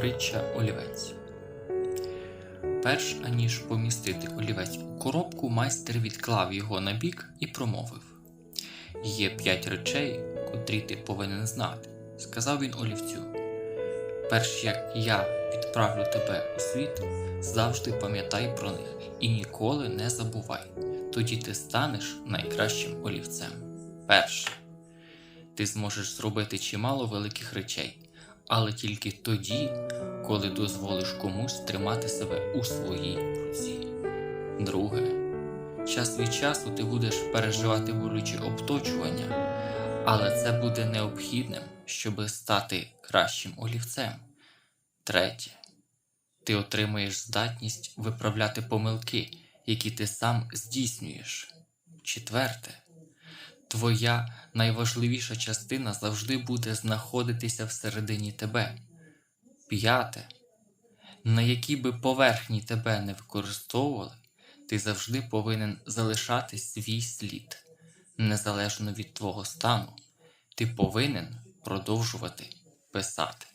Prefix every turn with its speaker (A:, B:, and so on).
A: Притча олівець. Перш аніж помістити олівець у коробку, майстер відклав його на бік і промовив: Є п'ять речей, котрі ти повинен знати, сказав він олівцю. Перш як я відправлю тебе у світ, завжди пам'ятай про них і ніколи не забувай. Тоді ти станеш найкращим олівцем. Перше. Ти зможеш зробити чимало великих речей, але тільки тоді, коли дозволиш комусь тримати себе у своїй руці. Друге. Час від часу ти будеш переживати болючі обточування, але це буде необхідним, щоб стати кращим олівцем. Третє. Ти отримаєш здатність виправляти помилки, які ти сам здійснюєш. Четверте. Твоя найважливіша частина завжди буде знаходитися всередині тебе. П'яте. На якій би поверхні тебе не використовували, ти завжди повинен залишати свій слід. Незалежно від твого стану, ти повинен продовжувати писати.